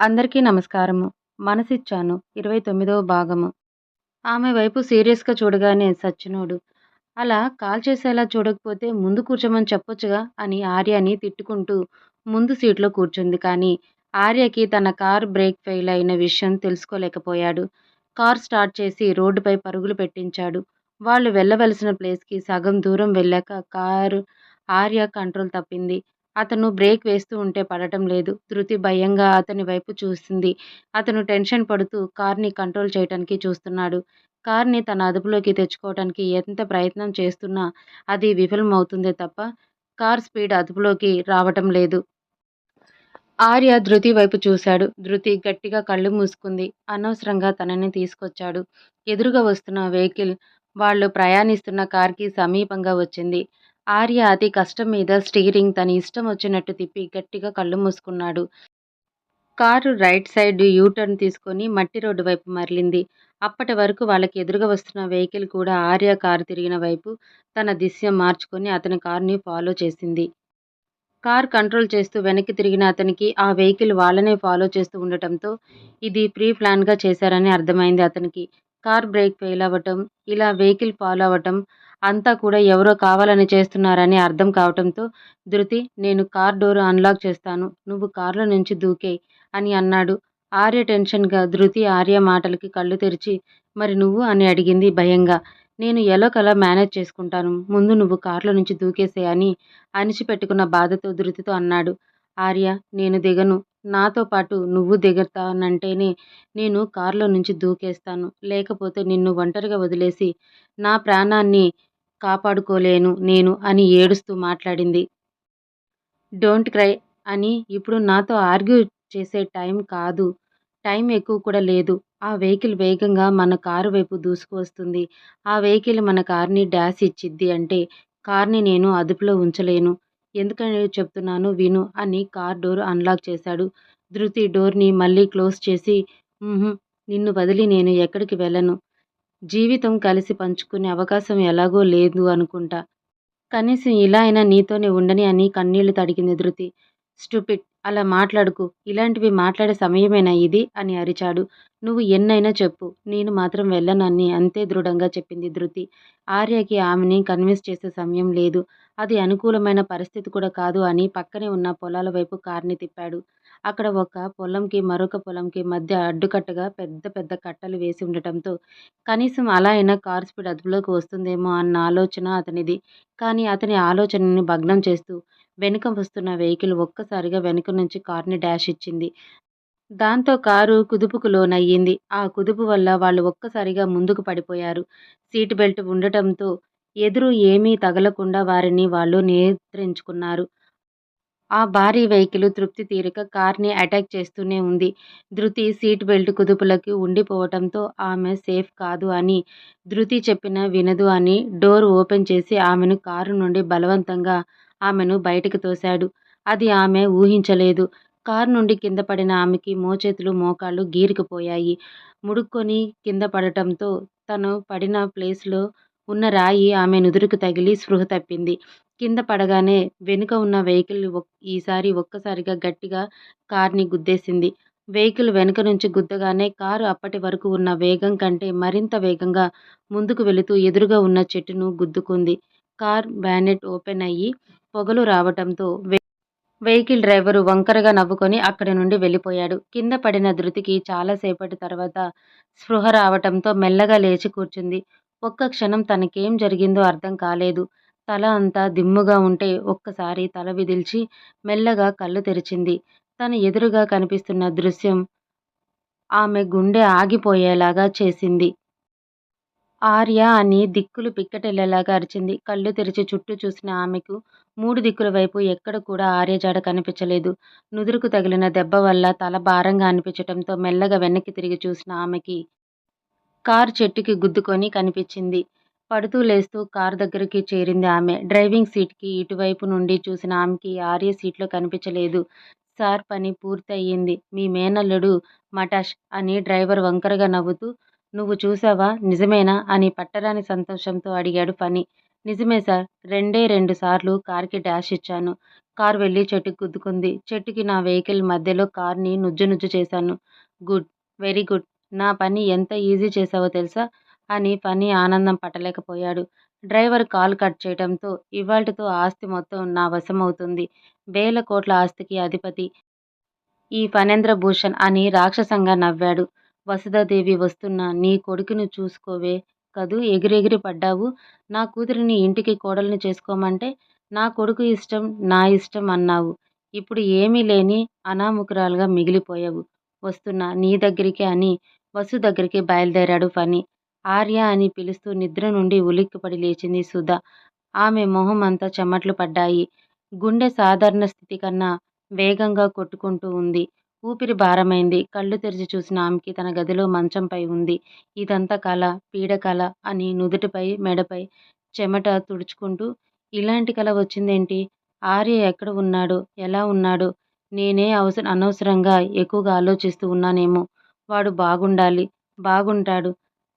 అందరికీ నమస్కారము. మనసిచ్చాను ఇరవై తొమ్మిదవ భాగము. ఆమె వైపు సీరియస్‌గా చూడగానే సచ్చినోడు. అలా కాల్ చేసేలా చూడకపోతే ముందు కూర్చోమని చెప్పొచ్చుగా అని ఆర్యని తిట్టుకుంటూ ముందు సీట్లో కూర్చుంది. కానీ ఆర్యకి తన కారు బ్రేక్ ఫెయిల్ అయిన విషయం తెలుసుకోలేకపోయాడు. కార్ స్టార్ట్ చేసి రోడ్డుపై పరుగులు పెట్టించాడు. వాళ్ళు వెళ్ళవలసిన ప్లేస్‌కి సగం దూరం వెళ్ళాక కారు ఆర్య కంట్రోల్ తప్పింది. అతను బ్రేక్ వేస్తూ ఉంటే పడటం లేదు. ధృతి భయంగా అతని వైపు చూసింది. అతను టెన్షన్ పడుతూ కార్‌ని కంట్రోల్ చేయటానికి చూస్తున్నాడు. కార్‌ని తన అదుపులోకి తెచ్చుకోవటానికి ఎంత ప్రయత్నం చేస్తున్నా అది విఫలమవుతుందే తప్ప కార్ స్పీడ్ అదుపులోకి రావటం లేదు. ఆర్య ధృతి వైపు చూశాడు. ధృతి గట్టిగా కళ్ళు మూసుకుంది. అనవసరంగా తనని తీసుకొచ్చాడు. ఎదురుగా వస్తున్న వెహికల్ వాళ్ళు ప్రయాణిస్తున్న కార్‌కి సమీపంగా వచ్చింది. ఆర్య అతి కష్టం మీద స్టీరింగ్ తన ఇష్టం వచ్చినట్టు తిప్పి గట్టిగా కళ్ళు మూసుకున్నాడు. Car right side U turn తీసుకొని మట్టి రోడ్డు వైపు మరలింది. అప్పటి వరకు వాళ్ళకి ఎదురుగా వస్తున్న వెహికల్ కూడా ఆర్య కారు తిరిగిన వైపు తన దిశ మార్చుకొని అతని కారుని ఫాలో చేసింది. కార్ కంట్రోల్ చేస్తూ వెనక్కి తిరిగిన అతనికి ఆ వెహికల్ వాళ్ళనే ఫాలో చేస్తూ ఉండటంతో ఇది ప్రీ ప్లాన్‌గా చేశారని అర్థమైంది అతనికి. కార్ బ్రేక్ ఫెయిల్ అవ్వటం, ఇలా వెహికల్ ఫాలో అవ్వటం అంతా కూడా ఎవరో కావాలని చేస్తున్నారని అర్థం కావటంతో ధృతి నేను కార్ డోర్ అన్‌లాక్ చేస్తాను. నువ్వు కారులో నుంచి దూకేయ్ అని అన్నాడు. ఆర్య టెన్షన్‌గా ధృతి ఆర్య మాటలకి కళ్ళు తెరిచి మరి నువ్వు అని అడిగింది భయంగా. నేను ఎలాగోలా మేనేజ్ చేసుకుంటాను. ముందు నువ్వు కారులో నుంచి దూకేసే అని అణిచిపెట్టుకున్న బాధతో ధృతితో అన్నాడు. ఆర్య నేను దిగను. నాతో పాటు నువ్వు దిగుతానంటేనే నేను కారులో నుంచి దూకేస్తాను. లేకపోతే నిన్ను ఒంటరిగా వదిలేసి నా ప్రాణాన్ని కాపాడుకోలేను నేను అని ఏడుస్తూ మాట్లాడింది. డోంట్ క్రై అని ఇప్పుడు నాతో ఆర్గ్యూ చేసే టైం కాదు. టైం ఎక్కువ కూడా లేదు. ఆ వెహికల్ వేగంగా మన కారు వైపు దూసుకువస్తుంది ఆ వెహికల్ మన కార్‌ని డాష్ ఇచ్చిద్ది అంటే కార్‌ని నేను అదుపులో ఉంచలేను. ఎందుకని చెప్తున్నాను విను అని కార్ డోర్ అన్‌లాక్ చేశాడు. ధృతి డోర్‌ని మళ్ళీ క్లోజ్ చేసి నిన్ను వదిలి నేను ఎక్కడికి వెళ్ళను. జీవితం కలిసి పంచుకునే అవకాశం ఎలాగో లేదు అనుకుంటా. కనీసం ఇలా అయినా నీతోనే ఉండని అని కన్నీళ్ళు తడిగింది ధృతి. స్టూపిడ్ అలా మాట్లాడుకు ఇలాంటివి మాట్లాడే సమయమేనా ఇది అని అరిచాడు. నువ్వు ఎన్నైనా చెప్పు. నేను మాత్రం వెళ్ళనని అంతే దృఢంగా చెప్పింది ధృతి. ఆర్యకి ఆమెని కన్విన్స్ చేసే సమయం లేదు. అది అనుకూలమైన పరిస్థితి కూడా కాదు అని పక్కనే ఉన్న పొలాల వైపు కార్‌ని తిప్పాడు. అక్కడ ఒక పొలంకి మరొక పొలంకి మధ్య అడ్డుకట్టగా పెద్ద పెద్ద కట్టలు వేసి ఉండటంతో కనీసం అలా అయినా కార్ స్పీడ్ అదుపులోకి వస్తుందేమో అన్న ఆలోచన అతనిది. కానీ అతని ఆలోచనని భగ్నం చేస్తూ వెనుక వస్తున్న వెహికల్ ఒక్కసారిగా వెనుక నుంచి కార్‌ని డాష్ ఇచ్చింది. దాంతో కారు కుదుపుకు లోనయ్యింది. ఆ కుదుపు వల్ల వాళ్ళు ఒక్కసారిగా ముందుకు పడిపోయారు. సీట్ బెల్ట్ ఉండటంతో ఎదురు ఏమీ తగలకుండా వారిని వాళ్ళు నియంత్రించుకున్నారు. ఆ భారీ వెహికల్ తృప్తి తీరక కార్‌ని అటాక్ చేస్తూనే ఉంది. ధృతి సీట్ బెల్ట్ కుదుపులకి ఉండిపోవటంతో ఆమె సేఫ్ కాదు అని ధృతి చెప్పిన వినదు అని డోర్ ఓపెన్ చేసి ఆమెను కారు నుండి బలవంతంగా ఆమెను బయటకు తోశాడు. అది ఆమె ఊహించలేదు. కారు నుండి కింద పడిన ఆమెకి మోచేతులు మోకాళ్ళు గీరుకుపోయాయి. ముడుక్కొని కింద పడటంతో తను పడిన ప్లేస్‌లో ఉన్న రాయి ఆమె నుదురుకు తగిలి స్పృహ తప్పింది. కింద పడగానే వెనుక ఉన్న వెహికల్ ఈసారి ఒక్కసారిగా గట్టిగా కార్‌ని గుద్దేసింది. వెహికల్ వెనుక నుంచి గుద్దగానే కారు అప్పటి వరకు ఉన్న వేగం కంటే మరింత వేగంగా ముందుకు వెళుతూ ఎదురుగా ఉన్న చెట్టును గుద్దుకుంది. కార్ బ్యానెట్ ఓపెన్ అయ్యి పొగలు రావటంతో వెహికల్ డ్రైవరు వంకరగా నవ్వుకొని అక్కడి నుండి వెళ్ళిపోయాడు. కింద పడిన ధృతికి చాలా సేపటి తర్వాత స్పృహ రావటంతో మెల్లగా లేచి కూర్చుంది. ఒక్క క్షణం తనకేం జరిగిందో అర్థం కాలేదు. తల అంతా దిమ్ముగా ఉంటే ఒక్కసారి తల విదిల్చి మెల్లగా కళ్ళు తెరిచింది. తన ఎదురుగా కనిపిస్తున్న దృశ్యం ఆమె గుండె ఆగిపోయేలాగా చేసింది. ఆర్య అని దిక్కులు పిక్కటెళ్ళేలాగా అరిచింది. కళ్ళు తెరిచి చుట్టూ చూసిన ఆమెకు మూడు దిక్కుల వైపు ఎక్కడ కూడా ఆర్య జాడ కనిపించలేదు. నుదురుకు తగిలిన దెబ్బ వల్ల తల భారంగా అనిపించటంతో మెల్లగా వెనక్కి తిరిగి చూసిన ఆమెకి కార్ చెట్టుకి గుద్దుకొని కనిపించింది. పడుతూ లేస్తూ కారు దగ్గరికి చేరింది ఆమె. డ్రైవింగ్ సీట్‌కి ఇటువైపు నుండి చూసిన ఆమెకి ఆర్య సీట్లో కనిపించలేదు. సార్ పని పూర్తి అయ్యింది. మీ మేనల్లుడు మటాష్ అని డ్రైవర్ వంకరగా నవ్వుతూ నువ్వు చూసావా నిజమేనా? అని పట్టరాని సంతోషంతో అడిగాడు పని నిజమే సార్. రెండే రెండు సార్లు కార్‌కి డాష్ ఇచ్చాను. కార్ వెళ్ళి చెట్టుకి గుద్దుకుంది. చెట్టుకి నా వెహికల్ మధ్యలో కార్‌ని నుజ్జు నుజ్జు చేశాను. గుడ్. Very good. నా పని ఎంత ఈజీ చేశావో తెలుసా? అని పని ఆనందం పట్టలేకపోయాడు. డ్రైవర్ కాల్ కట్ చేయడంతో ఇవాల్టితో ఆస్తి మొత్తం నా వశమవుతుంది. వేల కోట్ల ఆస్తికి అధిపతి ఈ ఫణేంద్ర భూషణ్ అని రాక్షసంగా నవ్వాడు. వసుధాదేవి వస్తున్నా నీ కొడుకును చూసుకోవే కదూ ఎగిరెగిరి పడ్డావు. నా కూతురిని ఇంటికి కోడల్ని చేసుకోమంటే నా కొడుకు ఇష్టం, నా ఇష్టం అన్నావు. ఇప్పుడు ఏమీ లేని అనామకురాలుగా మిగిలిపోయావు. వస్తున్నా నీ దగ్గరికి అని వసు దగ్గరికి బయలుదేరాడు ఫణి. ఆర్య అని పిలుస్తూ నిద్ర నుండి ఉలిక్కిపడి లేచింది సుధ. ఆమె మొహం అంతా చెమట్లు పడ్డాయి. గుండె సాధారణ స్థితి కన్నా వేగంగా కొట్టుకుంటూ ఉంది. ఊపిరి భారమైంది. కళ్ళు తెరిచి చూసిన ఆమెకి తన గదిలో మంచంపై ఉంది. ఇదంతా కళ పీడ కళ అని నుదుటిపై, మెడపై చెమట తుడుచుకుంటూ ఇలాంటి కళ వచ్చిందేంటి? ఆర్య ఎక్కడ ఉన్నాడో? ఎలా ఉన్నాడో? నేనే అవసర అనవసరంగా ఎక్కువగా ఆలోచిస్తూ ఉన్నానేమో. వాడు బాగుండాలి. బాగుంటాడు.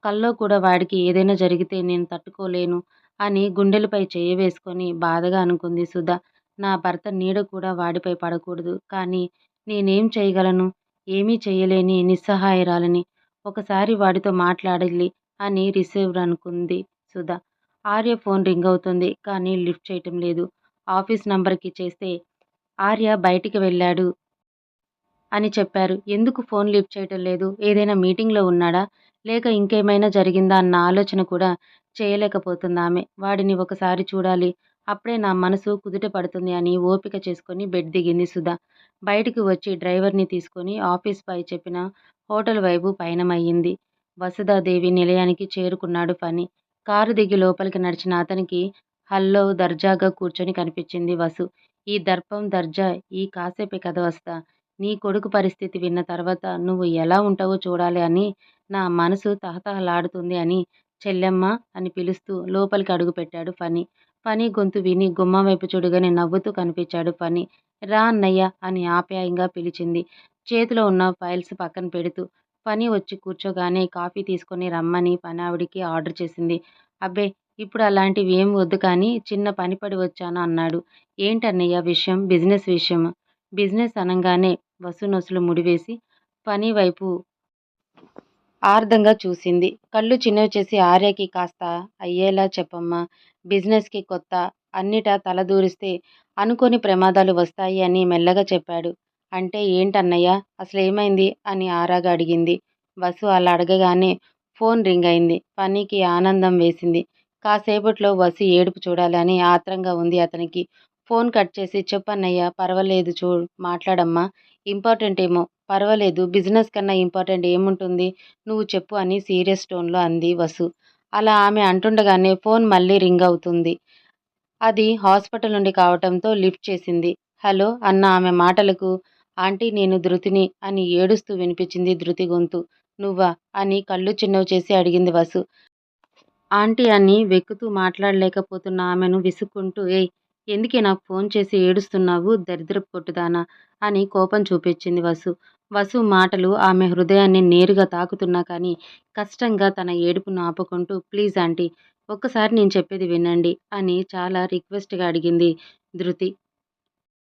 కల్లో కూడా వాడికి ఏదైనా జరిగితే నేను తట్టుకోలేను అని గుండెలపై చెయ్యి వేసుకొని బాధగా అనుకుంది సుధా నా భర్త నీడ కూడా వాడిపై పడకూడదు. కానీ నేనేం చేయగలను? ఏమీ చేయలేని నిస్సహాయరాలని ఒకసారి వాడితో మాట్లాడాలి అని రిసీవర్ అనుకుంది సుధా ఆర్య ఫోన్ రింగ్ అవుతుంది కానీ లిఫ్ట్ చేయటం లేదు. ఆఫీస్ నంబర్కి చేస్తే ఆర్య బయటికి వెళ్ళాడు అని చెప్పారు. ఎందుకు ఫోన్ లిఫ్ట్ చేయటం లేదు? ఏదైనా మీటింగ్‌లో ఉన్నాడా? లేక ఇంకేమైనా జరిగిందా అన్న ఆలోచన కూడా చేయలేకపోతుంది ఆమె వాడిని ఒకసారి చూడాలి. అప్పుడే నా మనసు కుదుట పడుతుంది అని ఓపిక చేసుకొని బెడ్ దిగింది సుధా బయటికి వచ్చి డ్రైవర్‌ని తీసుకొని ఆఫీస్ పై చెప్పిన హోటల్ వైపు పయనమయ్యింది. వసుధాదేవి నిలయానికి చేరుకున్నాడు పని కారు దిగి లోపలికి నడిచిన అతనికి హల్లో దర్జాగా కూర్చొని కనిపించింది వసు. ఈ దర్పం, దర్జా ఈ కాసేపే కథ వస్తా. నీ కొడుకు పరిస్థితి విన్న తర్వాత నువ్వు ఎలా ఉంటావో చూడాలి అని నా మనసు తహతహలాడుతుంది అని చెల్లెమ్మ అని పిలుస్తూ లోపలికి అడుగుపెట్టాడు ఫణి. ఫణి గొంతు విని గుమ్మం వైపు చూడగానే నవ్వుతూ కనిపించాడు ఫణి. రా అన్నయ్య అని ఆప్యాయంగా పిలిచింది. చేతిలో ఉన్న ఫైల్స్ పక్కన పెడుతూ. ఫణి వచ్చి కూర్చోగానే కాఫీ తీసుకొని రమ్మని పనావిడికి ఆర్డర్ చేసింది. అబ్బే ఇప్పుడు అలాంటివి ఏం వద్దు కానీ చిన్న పనిపడి వచ్చాను అన్నాడు. ఏంటన్నయ్య విషయం? బిజినెస్ విషయం. బిజినెస్ అనగానే వసు నొసలు ముడివేసి పని వైపు ఆర్దంగా చూసింది. కళ్ళు చిన్నవి చేసి ఆర్యకి కాస్త అయ్యేలా చెప్పమ్మా. బిజినెస్కి కొత్త. అన్నిటా తలదూరిస్తే అనుకోని ప్రమాదాలు వస్తాయి అని మెల్లగా చెప్పాడు. అంటే ఏంటన్నయ్య? అసలేమైంది? అని ఆరాగా అడిగింది. వసు అలా అడగగానే ఫోన్ రింగ్ అయింది. పనికి ఆనందం వేసింది. కాసేపట్లో వసు ఏడుపు చూడాలని ఆత్రంగా ఉంది అతనికి. ఫోన్ కట్ చేసి చెప్పన్నయ్యా పర్వాలేదు చూ మాట్లాడమ్మా. ఇంపార్టెంట్ ఏమో. పర్వాలేదు. బిజినెస్ కన్నా ఇంపార్టెంట్ ఏముంటుంది? నువ్వు చెప్పు అని సీరియస్ టోన్లో అంది వసు. అలా ఆమె అంటుండగానే ఫోన్ మళ్ళీ రింగ్ అవుతుంది. అది హాస్పిటల్ నుండి కావటంతో లిఫ్ట్ చేసింది. హలో అన్న ఆమె మాటలకు ఆంటీ నేను ధృతిని అని ఏడుస్తూ వినిపించింది ధృతి గొంతు. నువ్వా? అని కళ్ళు చిన్నవి చేసి అడిగింది వసు. ఆంటీ అని వెక్కుతూ మాట్లాడలేకపోతున్న ఆమెను విసుక్కుంటూ ఏయ్! ఎందుకే నాకు ఫోన్ చేసి ఏడుస్తున్నావు దరిద్రపు కొట్టుదానా అని కోపం చూపించింది వసు. వసు మాటలు ఆమె హృదయాన్ని నేరుగా తాకుతున్నా కానీ కష్టంగా తన ఏడుపును ఆపుకుంటూ ప్లీజ్ ఆంటీ ఒక్కసారి నేను చెప్పేది వినండి అని చాలా రిక్వెస్ట్‌గా అడిగింది ధృతి.